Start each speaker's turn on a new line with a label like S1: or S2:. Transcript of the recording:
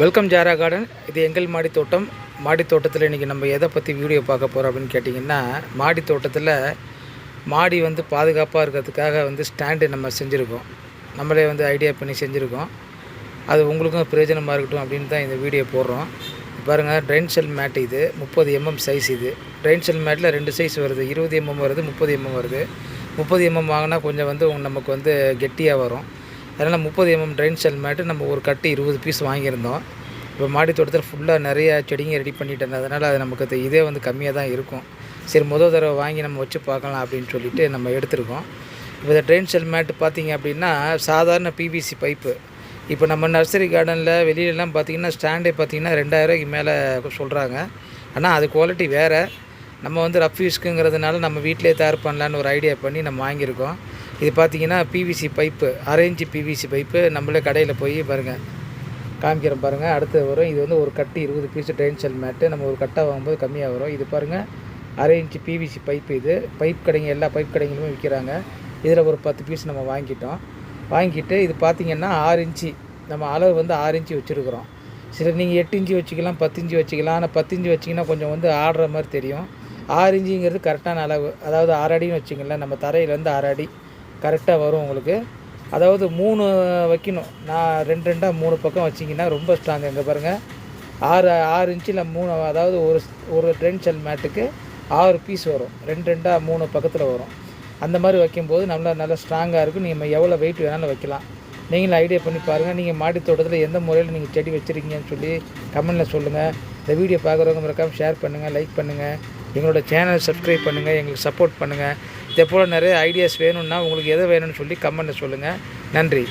S1: Welcome ஜாரா garden இது எங்கள் மாடி தோட்டம். மாடி தோட்டத்தில் இன்றைக்கி நம்ம எதை பற்றி வீடியோ பார்க்க போகிறோம் அப்படின்னு கேட்டிங்கன்னா மாடி தோட்டத்தில் மாடி வந்து பாதுகாப்பாக இருக்கிறதுக்காக வந்து ஸ்டாண்டு நம்ம செஞ்சுருக்கோம். நம்மளே வந்து ஐடியா பண்ணி செஞ்சுருக்கோம். அது உங்களுக்கும் பிரயோஜனமாக இருக்கட்டும் அப்படின்னு தான் இந்த வீடியோ போடுறோம். பாருங்கள் ட்ரெயின் செல் மேட் இது. முப்பது எம்எம் சைஸ் இது. ட்ரெயின் செல் மேட்டில் ரெண்டு சைஸ் வருது. இருபது எம்எம் வருது முப்பது எம்எம் வருது. முப்பது எம்எம் வாங்கினா கொஞ்சம் வந்து நமக்கு வந்து கெட்டியாக வரும். அதனால் முப்பது எம்எம் ட்ரெயின் செல் மேட்டு நம்ம ஒரு கட்டு இருபது பீஸ் வாங்கியிருந்தோம். இப்போ மாடி தோட்டத்தில் ஃபுல்லாக நிறைய செடிங்க ரெடி பண்ணிட்டேன் அதனால் அது நமக்கு இதே வந்து கம்மியாக தான் இருக்கும். சரி முதல் தடவை வாங்கி நம்ம வச்சு பார்க்கலாம் அப்படின்னு சொல்லிட்டு நம்ம எடுத்திருக்கோம். இப்போ இந்த ட்ரெயின் செல் மேட்டு பார்த்திங்க அப்படின்னா சாதாரண பிவிசி பைப்பு இப்போ நம்ம நர்சரி கார்டனில் வெளியிலலாம் பார்த்தீங்கன்னா ஸ்டாண்டே பார்த்தீங்கன்னா ரெண்டாயிரூவாய்க்கு மேலே சொல்கிறாங்க ஆனால் அது குவாலிட்டி வேறு. நம்ம வந்து ரஃப் யூஸ்க்குங்கிறதுனால நம்ம வீட்டிலே தயார் பண்ணலான்னு ஒரு ஐடியா பண்ணி நம்ம வாங்கியிருக்கோம். இது பார்த்தீங்கன்னா PVC pipe arrange PVC pipe. நம்மளே கடையில் போய் பாருங்கள் காமிக்கிறோம் பாருங்கள் அடுத்து வரும். இது வந்து ஒரு கட்டு இருபது பீஸு ட்ரெயின் மேட்டு நம்ம ஒரு கட்டாக வாங்கும்போது கம்மியாக வரும். இது பாருங்கள் அரை இன்ச்சு பிவிசி பைப்பு இது. பைப் கடைங்க எல்லா பைப் கடைங்களுமே விற்கிறாங்க. இதில் ஒரு பத்து பீஸ் நம்ம வாங்கிட்டோம். வாங்கிட்டு இது பார்த்திங்கன்னா ஆறு இன்ச்சு நம்ம அளவு வந்து ஆறு இன்ச்சு வச்சுருக்குறோம். சில நீங்கள் எட்டு இன்ச்சு வச்சுக்கலாம் பத்து இன்ச்சு வச்சுக்கலாம். ஆனால் பத்து இன்ச்சு வச்சிங்கன்னா கொஞ்சம் வந்து ஆடுற மாதிரி தெரியும். ஆறு இன்ச்சுங்கிறது கரெக்டான அளவு. அதாவது ஆறு அடின்னு வச்சுங்களேன் நம்ம தரையிலேருந்து ஆறு அடி. கரெக்டாக வரும் உங்களுக்கு. அதாவது மூணு வைக்கணும். நான் ரெண்டு ரெண்டாக மூணு பக்கம் வச்சிங்கன்னா ரொம்ப ஸ்ட்ராங் இங்கே பாருங்கள் ஆறு ஆறு இன்ச்சில் மூணு அதாவது ஒரு ஒரு டென்ஷன் மேட்டுக்கு ஆறு பீஸ் வரும். ரெண்டு ரெண்டாக மூணு பக்கத்தில் வரும். அந்த மாதிரி வைக்கும்போது நல்லா நல்லா ஸ்ட்ராங்காக இருக்கும். நீங்கள் எவ்வளோ வெயிட் வேணாலும் வைக்கலாம். நீங்களும் ஐடியா பண்ணி பாருங்கள் நீங்கள் மாடி தோட்டத்தில் எந்த முறையில் நீங்கள் செடி வச்சுருக்கீங்கன்னு சொல்லி கமெண்டில் சொல்லுங்கள் இந்த வீடியோ பார்க்குறவங்க மறக்காமல் ஷேர் பண்ணுங்கள் லைக் பண்ணுங்கள் எங்களோட சேனல் சப்ஸ்கிரைப் பண்ணுங்கள் எங்களுக்கு சப்போர்ட் பண்ணுங்கள் இதே போல் நிறைய ஐடியாஸ் வேணும்னா உங்களுக்கு எதை வேணும்னு சொல்லி கமெண்ட்டில் சொல்லுங்கள் நன்றி.